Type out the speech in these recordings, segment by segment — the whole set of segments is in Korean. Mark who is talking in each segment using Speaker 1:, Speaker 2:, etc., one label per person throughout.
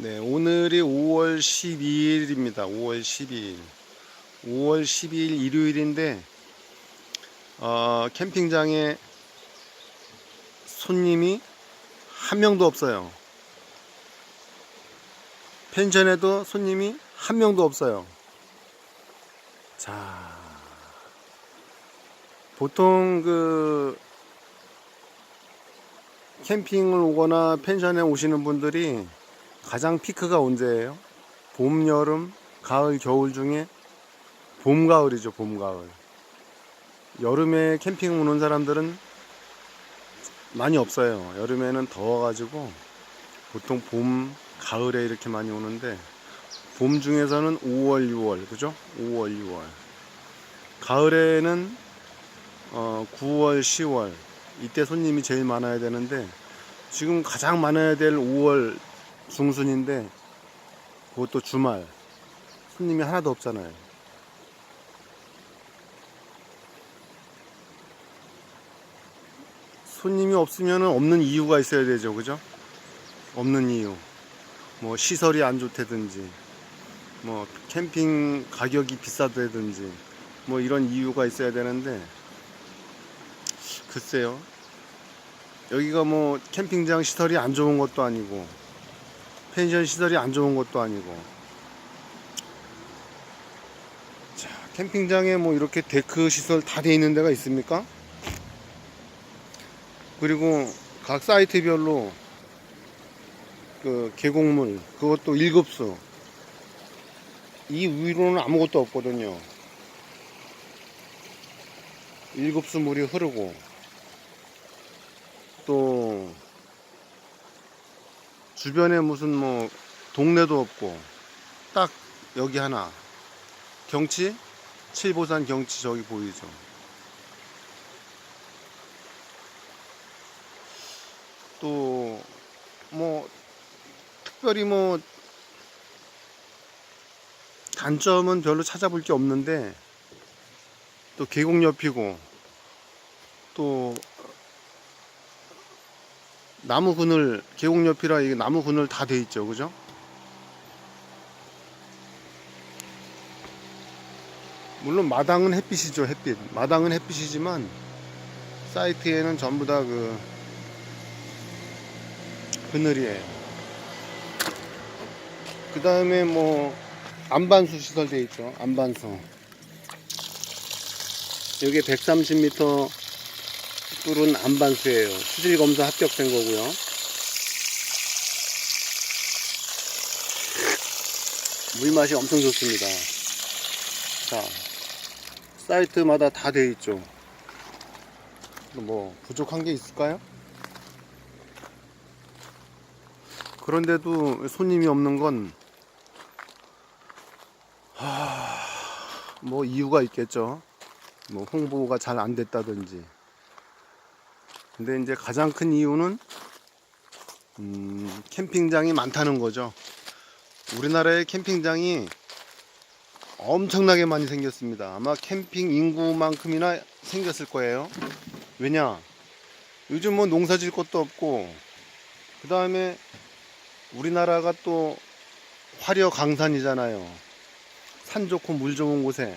Speaker 1: 네, 오늘이 5월 12일입니다. 5월 12일. 5월 12일 일요일인데, 어, 캠핑장에 손님이 한 명도 없어요. 펜션에도 손님이 한 명도 없어요. 자, 보통 그 캠핑을 오거나 펜션에 오시는 분들이 가장 피크가 언제예요? 봄, 여름, 가을, 겨울 중에 봄, 가을이죠. 봄, 가을. 여름에 캠핑 오는 사람들은 많이 없어요. 여름에는 더워가지고 보통 봄, 가을에 이렇게 많이 오는데 봄 중에서는 5월, 6월, 그죠? 5월, 6월. 가을에는 어, 9월, 10월 이때 손님이 제일 많아야 되는데 지금 가장 많아야 될 5월 중순인데 그것도 주말 손님이 하나도 없잖아요. 손님이 없으면 없는 이유가 있어야 되죠, 그죠? 없는 이유. 뭐 시설이 안 좋다든지, 뭐 캠핑 가격이 비싸다든지, 뭐 이런 이유가 있어야 되는데 글쎄요. 여기가 뭐 캠핑장 시설이 안 좋은 것도 아니고 펜션 시설이 안 좋은 것도 아니고. 자 캠핑장에 뭐 이렇게 데크 시설 다 돼 있는 데가 있습니까? 그리고 각 사이트별로 그 계곡물 그것도 1급수. 이 위로는 아무것도 없거든요. 1급수 물이 흐르고. 또 주변에 무슨 뭐 동네도 없고 딱 여기 하나. 경치? 칠보산 경치 저기 보이죠? 또 뭐 특별히 뭐 단점은 별로 찾아볼 게 없는데 또 계곡 옆이고 또 나무 그늘 계곡 옆이라 이게 나무 그늘 다 돼 있죠. 그죠? 물론 마당은 햇빛이죠 햇빛. 마당은 햇빛이지만 사이트에는 전부 다 그 그늘이에요. 그 다음에 뭐 안반수 시설 돼 있죠. 안반수. 여기 130m 뚫은 안반수예요. 수질 검사 합격된 거고요. 물 맛이 엄청 좋습니다. 자, 사이트마다 다 돼 있죠. 뭐 부족한 게 있을까요? 그런데도 손님이 없는 건 하... 뭐 이유가 있겠죠. 뭐 홍보가 잘 안 됐다든지. 근데 이제 가장 큰 이유는 음, 캠핑장이 많다는 거죠. 우리나라의 캠핑장이 엄청나게 많이 생겼습니다. 아마 캠핑 인구만큼이나 생겼을 거예요. 왜냐? 요즘 뭐 농사 질 것도 없고, 그 다음에 우리나라가 또 화려 강산이잖아요. 산 좋고 물 좋은 곳에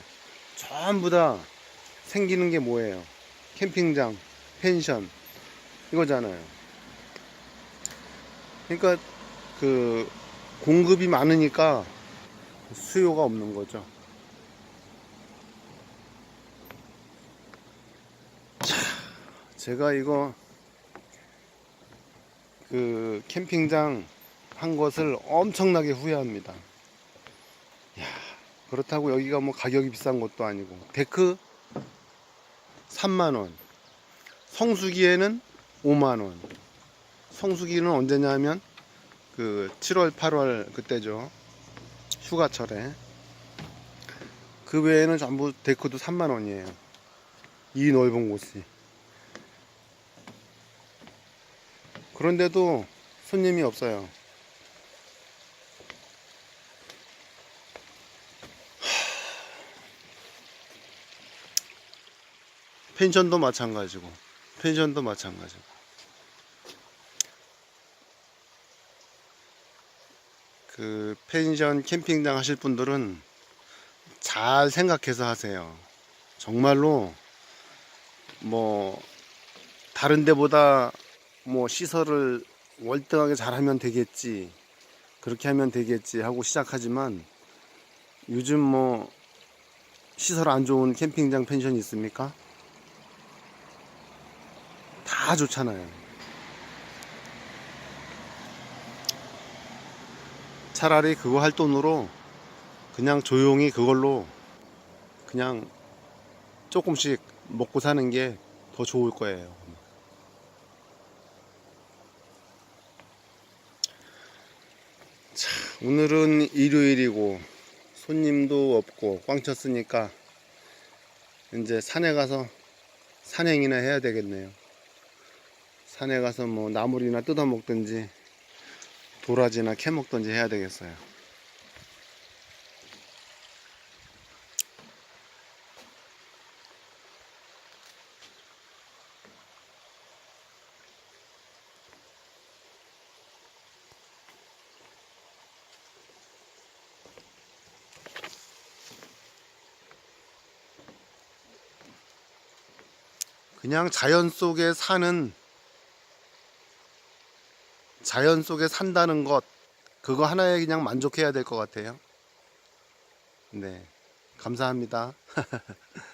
Speaker 1: 전부 다 생기는 게 뭐예요? 캠핑장, 펜션, 이거잖아요. 그러니까 그 공급이 많으니까 수요가 없는 거죠. 자, 제가 이거 그 캠핑장 한 것을 엄청나게 후회합니다. 야, 그렇다고 여기가 뭐 가격이 비싼 것도 아니고 데크 3만 원. 성수기에는 5만원. 성수기는 언제냐면, 그, 7월, 8월 그때죠. 휴가철에. 그 외에는 전부 데크도 3만원이에요. 이 넓은 곳이. 그런데도 손님이 없어요. 펜션도 마찬가지고. 펜션도 마찬가지고. 그 펜션 캠핑장 하실 분들은 잘 생각해서 하세요. 정말로 뭐 다른 데보다 뭐 시설을 월등하게 잘하면 되겠지. 그렇게 하면 되겠지 하고 시작하지만 요즘 뭐 시설 안 좋은 캠핑장 펜션이 있습니까? 다 좋잖아요. 차라리 그거 할 돈으로 그냥 조용히 그걸로 그냥 조금씩 먹고 사는 게 더 좋을 거예요. 자, 오늘은 일요일이고 손님도 없고 꽝 쳤으니까 이제 산에 가서 산행이나 해야 되겠네요. 산에 가서 뭐 나물이나 뜯어 먹든지 도라지나 캐 먹든지 해야 되겠어요. 그냥 자연 속에 사는 자연 속에 산다는 것 그거 하나에 그냥 만족해야 될 것 같아요. 네. 감사합니다.